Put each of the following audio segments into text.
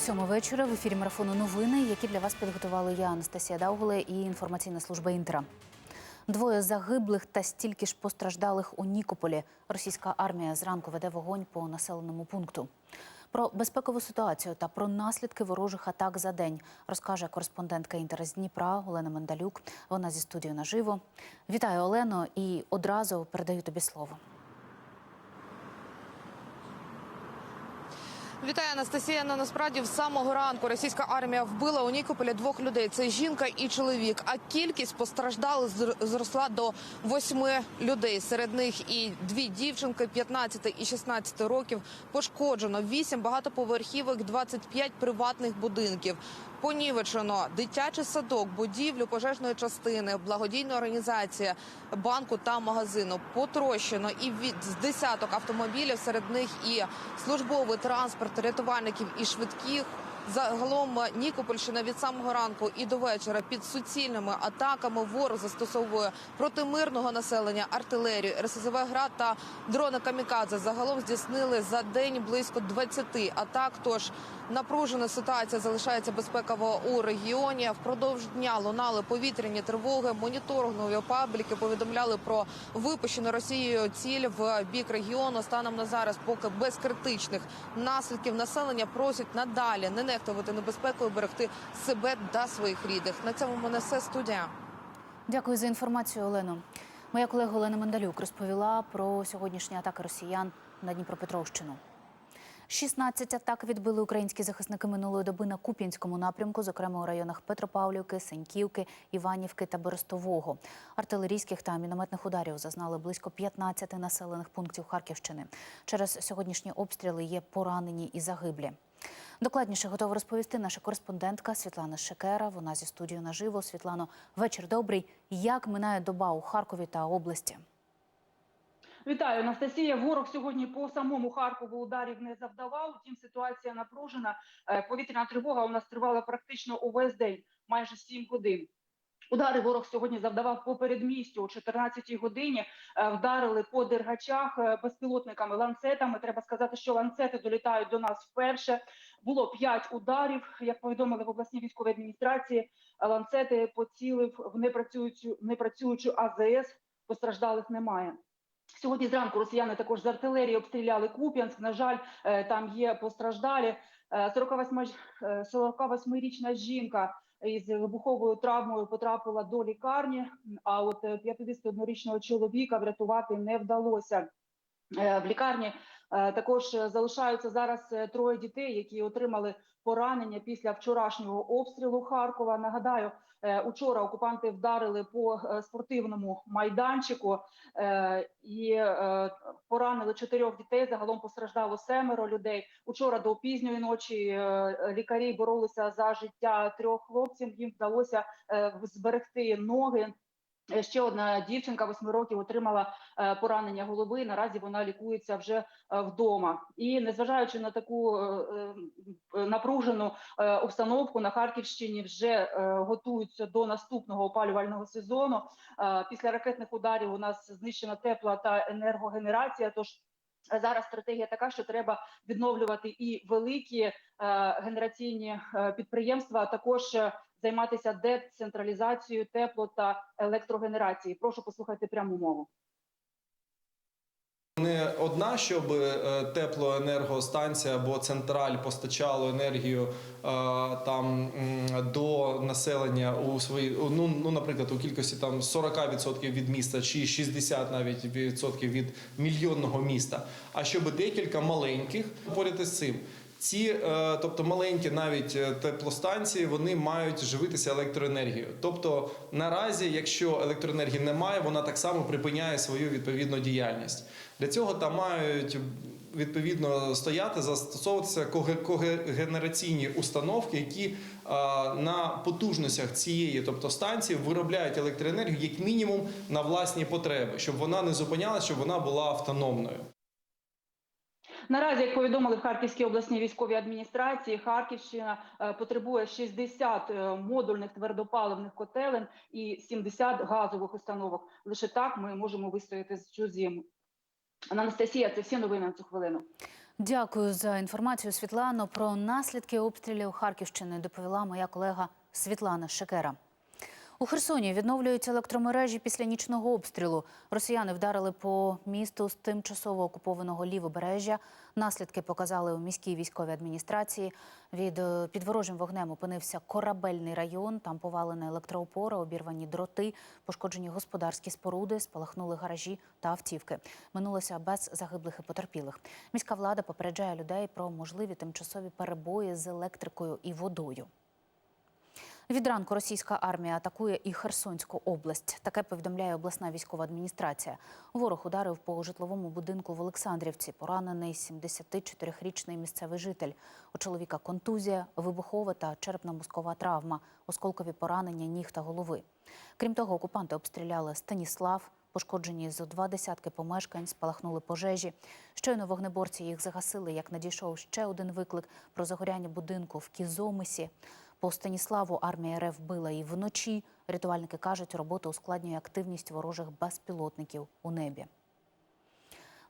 сьому вечора в ефірі марафону новини, які для вас підготували я, Анастасія Дауголе і інформаційна служба Інтера. Двоє загиблих та стільки ж постраждалих у Нікополі. Російська армія зранку веде вогонь по населеному пункту. Про безпекову ситуацію та про наслідки ворожих атак за день розкаже кореспондентка Інтера з Дніпра Олена Мендалюк. Вона зі студією наживо. Вітаю, Олено, і одразу передаю тобі слово. Вітаю, Анастасія. Ну, насправді, з самого ранку російська армія вбила у Нікополі двох людей. Це жінка і чоловік. А кількість постраждалих зр- зросла до восьми людей. Серед них і дві дівчинки 15 і 16 років. Пошкоджено вісім багатоповерхівок, 25 приватних будинків. Понівечено дитячий садок, будівлю пожежної частини, благодійна організація банку та магазину. Потрощено і від десяток автомобілів, серед них і службовий транспорт рятувальників і швидких. Загалом Нікопольщина від самого ранку і до вечора під суцільними атаками ворог застосовує проти мирного населення артилерію, РСЗВ град та дрони камікадзе. Загалом здійснили за день близько 20 атак. Тож напружена ситуація залишається безпекова у регіоні. Впродовж дня лунали повітряні тривоги. Моніторингові пабліки повідомляли про випущену Росією ціль в бік регіону. Станом на зараз, поки без критичних наслідків населення просять надалі не нехтувати небезпекою, берегти себе та своїх рідних. На цьому в мене все студія. Дякую за інформацію, Олено. Моя колега Олена Мендалюк розповіла про сьогоднішні атаки росіян на Дніпропетровщину. 16 атак відбили українські захисники минулої доби на Куп'янському напрямку, зокрема у районах Петропавлівки, Сеньківки, Іванівки та Берестового. Артилерійських та мінометних ударів зазнали близько 15 населених пунктів Харківщини. Через сьогоднішні обстріли є поранені і загиблі. Докладніше готова розповісти наша кореспондентка Світлана Шекера. Вона зі студією наживо. Світлано, вечір добрий. Як минає доба у Харкові та області? Вітаю, Анастасія. Ворог сьогодні по самому Харкову ударів не завдавав. Втім, ситуація напружена. Е, Повітряна тривога у нас тривала практично увесь день, майже 7 годин. Удари ворог сьогодні завдавав по передмістю о 14-й годині. Е, Вдарили по дергачах е, безпілотниками, ланцетами. Треба сказати, що ланцети долітають до нас вперше. Було 5 ударів, як повідомили в обласній військовій адміністрації. Ланцети поцілив в непрацюючу непрацюючу АЗС. Постраждалих немає. Сьогодні зранку росіяни також з артилерії обстріляли Куп'янськ. На жаль, е, там є постраждалі. Е, 48 ж- е, 48-річна жінка із вибуховою травмою потрапила до лікарні. А от е, 51-річного чоловіка врятувати не вдалося. Е, В лікарні е, також е, залишаються зараз е, троє дітей, які отримали поранення після вчорашнього обстрілу Харкова. Нагадаю, е, учора окупанти вдарили по е, спортивному майданчику е, і поранили чотирьох дітей. Загалом постраждало семеро людей. Учора до пізньої ночі лікарі боролися за життя трьох хлопців. Їм вдалося зберегти ноги. Ще одна дівчинка восьми років отримала е, поранення голови. Наразі вона лікується вже е, вдома. І незважаючи на таку е, напружену обстановку на Харківщині, вже готуються до наступного опалювального сезону. Після ракетних ударів у нас знищена тепла та енергогенерація. Тож зараз стратегія така, що треба відновлювати і великі генераційні підприємства, а також займатися децентралізацією тепло та електрогенерації. Прошу послухати пряму мову. Не одна, щоб е, теплоенергостанція або централь постачало енергію е, там до населення у свої, ну, ну наприклад, у кількості там 40% від міста чи 60 навіть відсотків від мільйонного міста. А щоб декілька маленьких поряд із цим. Ці, е, тобто маленькі навіть е, теплостанції, вони мають живитися електроенергією. Тобто, наразі, якщо електроенергії немає, вона так само припиняє свою відповідну діяльність. Для цього там мають відповідно стояти, застосовуватися коге- когенераційні установки, які е, на потужностях цієї, тобто станції, виробляють електроенергію як мінімум на власні потреби, щоб вона не зупинялася, щоб вона була автономною. Наразі, як повідомили в Харківській обласній військовій адміністрації, Харківщина е, потребує 60 е, модульних твердопаливних котелень і 70 газових установок. Лише так ми можемо вистояти цю зиму. Анастасія, це всі новини на цю хвилину. Дякую за інформацію, Світлано. Про наслідки обстрілів Харківщини доповіла моя колега Світлана Шекера. У Херсоні відновлюють електромережі після нічного обстрілу. Росіяни вдарили по місту з тимчасово окупованого лівобережжя. Наслідки показали у міській військовій адміністрації. Від е, під ворожим вогнем опинився корабельний район. Там повалена електроопора, обірвані дроти, пошкоджені господарські споруди, спалахнули гаражі та автівки. Минулося без загиблих і потерпілих. Міська влада попереджає людей про можливі тимчасові перебої з електрикою і водою. Від ранку російська армія атакує і Херсонську область. Таке повідомляє обласна військова адміністрація. Ворог ударив по житловому будинку в Олександрівці. Поранений 74-річний місцевий житель. У чоловіка контузія, вибухова та черепно-мозкова травма, осколкові поранення ніг та голови. Крім того, окупанти обстріляли Станіслав. Пошкоджені зо два десятки помешкань, спалахнули пожежі. Щойно вогнеборці їх загасили, як надійшов ще один виклик про загоряння будинку в Кізомисі. По Станіславу армія РФ била і вночі. Рятувальники кажуть, робота ускладнює активність ворожих безпілотників у небі.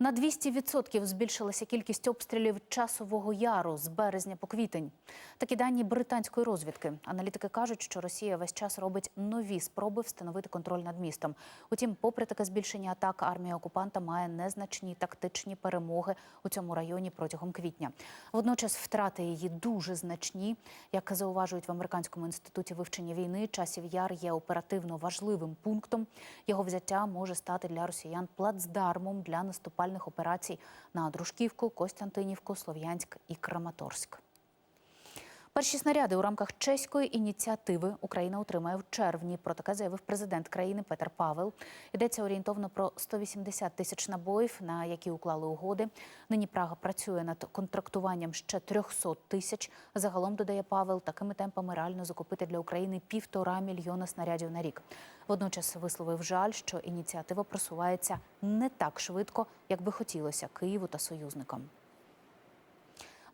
На 200% збільшилася кількість обстрілів часового яру з березня по квітень. Такі дані британської розвідки. Аналітики кажуть, що Росія весь час робить нові спроби встановити контроль над містом. Утім, попри таке збільшення атак, армія окупанта має незначні тактичні перемоги у цьому районі протягом квітня. Водночас втрати її дуже значні. Як зауважують в американському інституті вивчення війни, часів яр є оперативно важливим пунктом. Його взяття може стати для росіян плацдармом для наступальних операцій на Дружківку, Костянтинівку, Слов'янськ і Краматорськ. Перші снаряди у рамках чеської ініціативи Україна отримає в червні. Про таке заявив президент країни Петер Павел. Йдеться орієнтовно про 180 тисяч набоїв, на які уклали угоди. Нині Прага працює над контрактуванням ще 300 тисяч. Загалом додає Павел, такими темпами реально закупити для України півтора мільйона снарядів на рік. Водночас висловив жаль, що ініціатива просувається не так швидко, як би хотілося Києву та союзникам.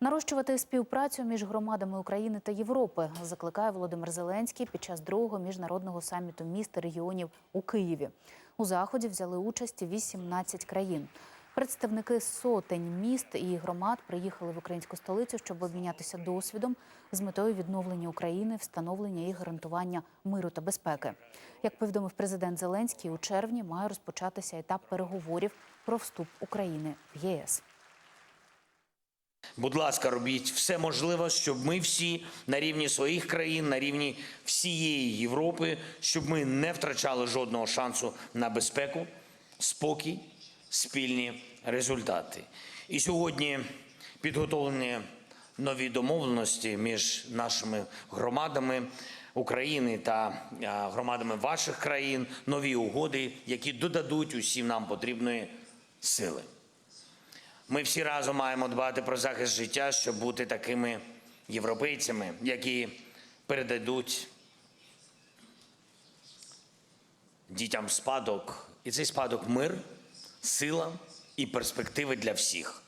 Нарощувати співпрацю між громадами України та Європи закликає Володимир Зеленський під час другого міжнародного саміту міст регіонів у Києві. У заході взяли участь 18 країн. Представники сотень міст і громад приїхали в українську столицю, щоб обмінятися досвідом з метою відновлення України, встановлення і гарантування миру та безпеки. Як повідомив президент Зеленський, у червні має розпочатися етап переговорів про вступ України в ЄС. Будь ласка, робіть все можливе, щоб ми всі на рівні своїх країн, на рівні всієї Європи, щоб ми не втрачали жодного шансу на безпеку, спокій, спільні результати. І сьогодні підготовлені нові домовленості між нашими громадами України та громадами ваших країн, нові угоди, які додадуть усім нам потрібної сили. Ми всі разом маємо дбати про захист життя, щоб бути такими європейцями, які передадуть дітям спадок. І цей спадок мир, сила і перспективи для всіх.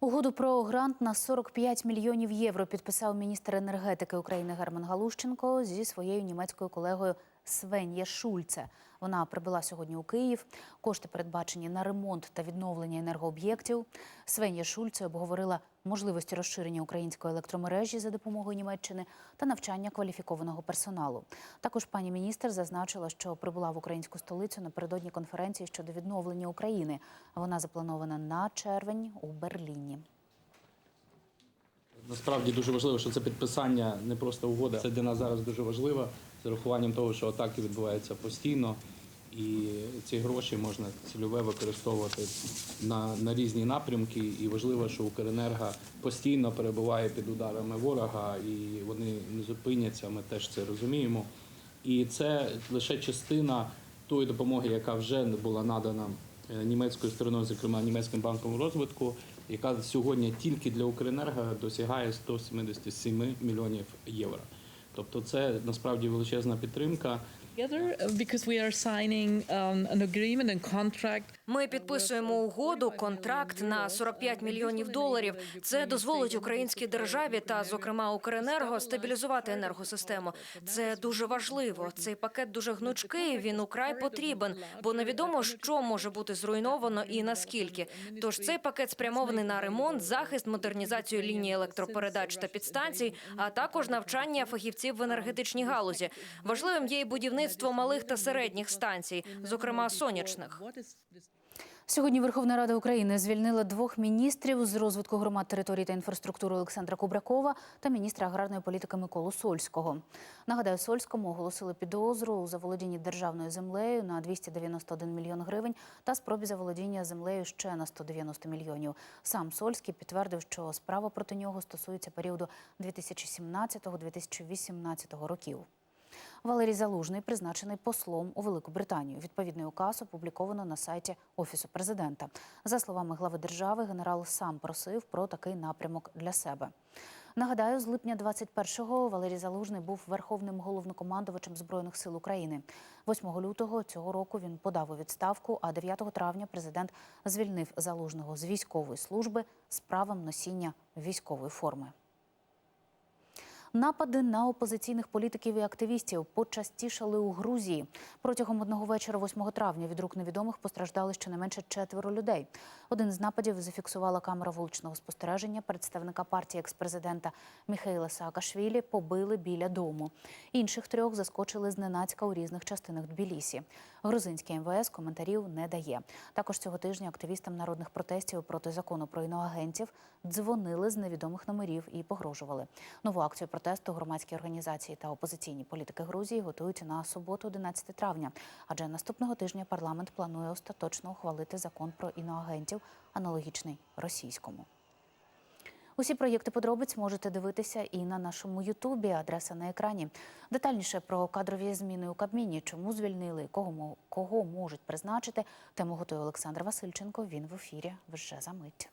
Угоду про грант на 45 мільйонів євро підписав міністр енергетики України Герман Галущенко зі своєю німецькою колегою Свенє Шульце. Вона прибула сьогодні у Київ. Кошти передбачені на ремонт та відновлення енергооб'єктів. Свенє Шульце обговорила можливості розширення української електромережі за допомогою Німеччини та навчання кваліфікованого персоналу. Також пані міністр зазначила, що прибула в українську столицю напередодні конференції щодо відновлення України. Вона запланована на червень у Берліні. Насправді дуже важливо, що це підписання не просто угода. Це для нас зараз дуже важливо урахуванням того, що атаки відбуваються постійно, і ці гроші можна цільове використовувати на, на різні напрямки. І важливо, що Укренерго постійно перебуває під ударами ворога, і вони не зупиняться. Ми теж це розуміємо. І це лише частина тої допомоги, яка вже була надана е, німецькою стороною, зокрема німецьким банком розвитку, яка сьогодні тільки для Укренерго досягає 177 мільйонів євро. Тобто, це насправді величезна підтримка. together uh, because we are signing um, an agreement and contract Ми підписуємо угоду, контракт на 45 мільйонів доларів. Це дозволить українській державі та, зокрема, Укренерго стабілізувати енергосистему. Це дуже важливо. Цей пакет дуже гнучкий. Він украй потрібен, бо невідомо, що може бути зруйновано і наскільки. Тож цей пакет спрямований на ремонт, захист, модернізацію лінії електропередач та підстанцій, а також навчання фахівців в енергетичній галузі. Важливим є і будівництво малих та середніх станцій, зокрема сонячних. Сьогодні Верховна Рада України звільнила двох міністрів з розвитку громад території та інфраструктури Олександра Кубракова та міністра аграрної політики Миколу Сольського. Нагадаю, Сольському оголосили підозру у заволодінні державною землею на 291 мільйон гривень та спробі заволодіння землею ще на 190 мільйонів. Сам Сольський підтвердив, що справа проти нього стосується періоду 2017-2018 років. Валерій Залужний призначений послом у Велику Британію. Відповідний указ опубліковано на сайті Офісу президента. За словами глави держави, генерал сам просив про такий напрямок для себе. Нагадаю, з липня 21-го Валерій Залужний був верховним головнокомандувачем збройних сил України. 8 лютого цього року він подав у відставку. А 9 травня президент звільнив залужного з військової служби з правом носіння військової форми. Напади на опозиційних політиків і активістів почастішали у Грузії. Протягом одного вечора, 8 травня, від рук невідомих постраждали щонайменше четверо людей. Один з нападів зафіксувала камера вуличного спостереження. Представника партії експрезидента Міхейла Саакашвілі побили біля дому. Інших трьох заскочили зненацька у різних частинах Тбілісі. Грузинський МВС коментарів не дає. Також цього тижня активістам народних протестів проти закону про іноагентів дзвонили з невідомих номерів і погрожували. Нову акцію протесту громадські організації та опозиційні політики Грузії готують на суботу, 11 травня. Адже наступного тижня парламент планує остаточно ухвалити закон про іноагентів, аналогічний російському. Усі проєкти подробиць можете дивитися і на нашому Ютубі. Адреса на екрані. Детальніше про кадрові зміни у Кабміні, чому звільнили, кого кого можуть призначити. Тему готує Олександр Васильченко. Він в ефірі вже за мить.